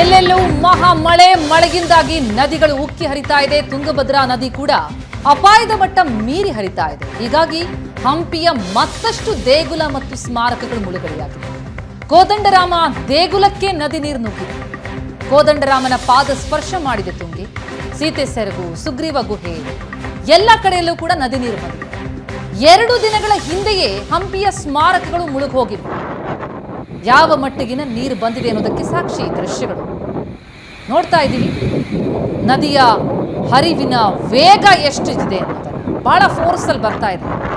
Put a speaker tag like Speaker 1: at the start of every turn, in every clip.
Speaker 1: ಎಲ್ಲೆಲ್ಲೂ ಮಹಾ ಮಳೆ, ಮಳೆಯಿಂದಾಗಿ ನದಿಗಳು ಉಕ್ಕಿ ಹರಿತಾ ಇದೆ. ತುಂಗಭದ್ರಾ ನದಿ ಕೂಡ ಅಪಾಯದ ಮಟ್ಟ ಮೀರಿ ಹರಿತಾ ಇದೆ. ಹೀಗಾಗಿ ಹಂಪಿಯ ಮತ್ತಷ್ಟು ದೇಗುಲ ಮತ್ತು ಸ್ಮಾರಕಗಳು ಮುಳುಗಡೆಯಾಗಿವೆ. ಕೋದಂಡರಾಮ ದೇಗುಲಕ್ಕೆ ನದಿ ನೀರು ನುಗ್ಗಿದೆ. ಕೋದಂಡರಾಮನ ಪಾದ ಸ್ಪರ್ಶ ಮಾಡಿದೆ ತುಂಗಿ. ಸೀತೆ ಸೆರಗು, ಸುಗ್ರೀವ ಗುಹೆ, ಎಲ್ಲ ಕಡೆಯಲ್ಲೂ ಕೂಡ ನದಿ ನೀರು ಬಂದಿದೆ. ಎರಡು ದಿನಗಳ ಹಿಂದೆಯೇ ಹಂಪಿಯ ಸ್ಮಾರಕಗಳು ಮುಳುಗಿ ಹೋಗಿವೆ ಯಾವ ಮಟ್ಟಿಗಿನ ನೀರು ಬಂದಿದೆ ಅನ್ನೋದಕ್ಕೆ ಸಾಕ್ಷಿ ದೃಶ್ಯಗಳು. ನೋಡ್ತಾ ಇದ್ದೀವಿ. ನದಿಯ ಹರಿವಿನ ವೇಗ ಎಷ್ಟಿದೆ ಅಂತ ಬಹಳ ಫೋರ್ಸ್ ಅಲ್ಲಿ ಬರ್ತಾ ಇದೆ.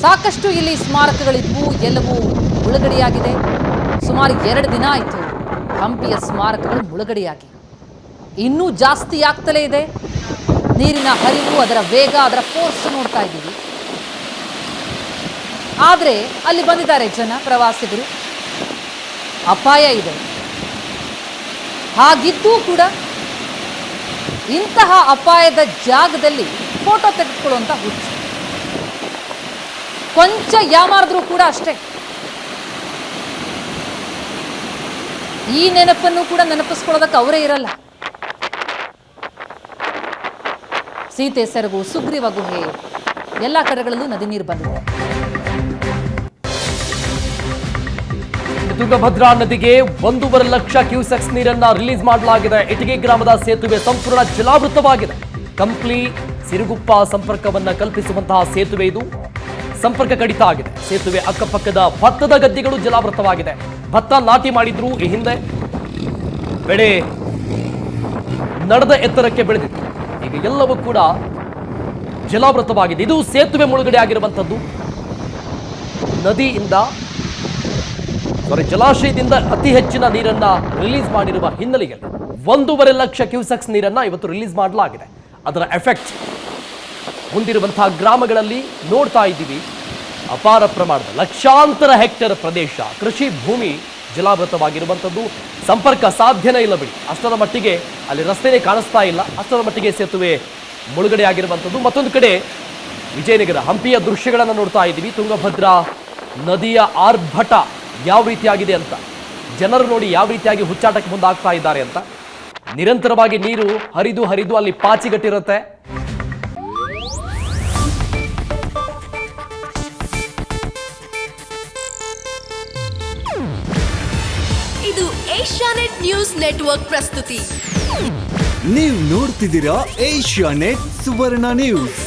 Speaker 1: ಸಾಕಷ್ಟು ಇಲ್ಲಿ ಸ್ಮಾರಕಗಳಿದ್ವು, ಎಲ್ಲವೂ ಮುಳುಗಡೆಯಾಗಿದೆ. ಸುಮಾರು ಎರಡು ದಿನ ಆಯಿತು. ಹಂಪಿಯ ಸ್ಮಾರಕಗಳು ಮುಳುಗಡೆಯಾಗಿ. ಇನ್ನೂ ಜಾಸ್ತಿ ಆಗ್ತಲೇ ಇದೆ. ನೀರಿನ ಹರಿವು, ಅದರ ವೇಗ, ಅದರ ಫೋರ್ಸ್ ನೋಡ್ತಾ ಇದ್ದೀವಿ. ಆದರೆ ಅಲ್ಲಿ ಬಂದಿದ್ದಾರೆ ಜನ, ಪ್ರವಾಸಿಗರು. ಅಪಾಯ ಇದೆ. ಹಾಗಿದ್ದೂ ಕೂಡ ಇಂತಹ ಅಪಾಯದ ಜಾಗದಲ್ಲಿ ಫೋಟೋ ತೆಗೆದುಕೊಳ್ಳುವಂಥ ಹುಚ್ಚು. ಕೊಂಚ ಯಾಮಾರಿದ್ರೂ ಕೂಡ ಅಷ್ಟೇ. ಈ ನೆನಪನ್ನು ಕೂಡ ನೆನಪಿಸ್ಕೊಳ್ಳೋದಕ್ಕೆ ಅವರೇ ಇರಲ್ಲ. ಸೀತೆ, ಸೆರಗು, ಸುಗ್ರೀವ ಗುಹೆ, ಎಲ್ಲ ಕಡೆಗಳಲ್ಲೂ ನದಿ ನೀರು ಬಂದಿದೆ.
Speaker 2: ತುಂಗಭದ್ರಾ ನದಿಗೆ ಒಂದೂವರೆ ಲಕ್ಷ ಕ್ಯೂಸೆಕ್ಸ್ ನೀರನ್ನ ರಿಲೀಸ್ ಮಾಡಲಾಗಿದೆ. ಇಟಗಿ ಗ್ರಾಮದ ಸೇತುವೆ ಸಂಪೂರ್ಣ ಜಲಾವೃತವಾಗಿದೆ. ಕಂಪ್ಲಿ ಸಿರುಗುಪ್ಪ ಸಂಪರ್ಕವನ್ನ ಕಲ್ಪಿಸುವಂತಹ ಸೇತುವೆ ಇದು. ಸಂಪರ್ಕ ಕಡಿತ ಆಗಿದೆ. ಸೇತುವೆ ಅಕ್ಕಪಕ್ಕದ ಭತ್ತದ ಗದ್ದೆಗಳು ಜಲಾವೃತವಾಗಿದೆ. ಭತ್ತ ನಾಟಿ ಮಾಡಿದ್ರು ಈ ಹಿಂದೆ. ಬೆಳೆ ನಡೆದ ಎತ್ತರಕ್ಕೆ ಬೆಳೆದಿತ್ತು. ಈಗ ಎಲ್ಲವೂ ಕೂಡ ಜಲಾವೃತವಾಗಿದೆ. ಇದು ಸೇತುವೆ ಮುಳುಗಡೆ ಆಗಿರುವಂಥದ್ದು ನದಿಯಿಂದ ಸಾರಿ ಜಲಾಶಯದಿಂದ ಅತಿ ಹೆಚ್ಚಿನ ನೀರನ್ನ ರಿಲೀಸ್ ಮಾಡಿರುವ ಹಿನ್ನೆಲೆಯಲ್ಲಿ ಒಂದೂವರೆ ಲಕ್ಷ ಕ್ಯೂಸೆಕ್ಸ್ ನೀರನ್ನ ಇವತ್ತು ರಿಲೀಸ್ ಮಾಡಲಾಗಿದೆ. ಅದರ ಎಫೆಕ್ಟ್ ಹೊಂದಿರುವಂತಹ ಗ್ರಾಮಗಳಲ್ಲಿ ನೋಡ್ತಾ ಇದ್ದೀವಿ. ಅಪಾರ ಪ್ರಮಾಣದ ಲಕ್ಷಾಂತರ ಹೆಕ್ಟೇರ್ ಪ್ರದೇಶ, ಕೃಷಿ ಭೂಮಿ ಜಲಾವೃತವಾಗಿರುವಂಥದ್ದು. ಸಂಪರ್ಕ ಸಾಧ್ಯನೇ ಇಲ್ಲ ಬಿಡಿ. ಅಷ್ಟರ ಮಟ್ಟಿಗೆ ಅಲ್ಲಿ ರಸ್ತೆನೇ ಕಾಣಿಸ್ತಾ ಇಲ್ಲ. ಅಷ್ಟರ ಮಟ್ಟಿಗೆ ಸೇತುವೆ ಮುಳುಗಡೆ ಆಗಿರುವಂಥದ್ದು ಮತ್ತೊಂದು ಕಡೆ ವಿಜಯನಗರ ಹಂಪಿಯ ದೃಶ್ಯಗಳನ್ನು ನೋಡ್ತಾ ಇದ್ದೀವಿ. ತುಂಗಭದ್ರಾ ನದಿಯ ಆರ್ಭಟ ಯಾವ ರೀತಿಯಾಗಿದೆ ಅಂತ? ಜನರು ನೋಡಿ ಯಾವ ರೀತಿಯಾಗಿ ಹುಚ್ಚಾಟಕ್ಕೆ ಮುಂದಾಗ್ತಾ ಇದ್ದಾರೆ ಅಂತ? ನಿರಂತರವಾಗಿ ನೀರು ಹರಿದು ಹರಿದು ಅಲ್ಲಿ ಪಾಚಿಗಟ್ಟಿರುತ್ತೆ
Speaker 3: ಇದು ಏಷ್ಯಾನೆಟ್ ನ್ಯೂಸ್ ನೆಟ್ವರ್ಕ್ ಪ್ರಸ್ತುತಿ.
Speaker 4: ನೀವು ನೋಡ್ತಿದ್ದೀರಾ ಏಷ್ಯಾ ನೆಟ್ ಸುವರ್ಣ ನ್ಯೂಸ್.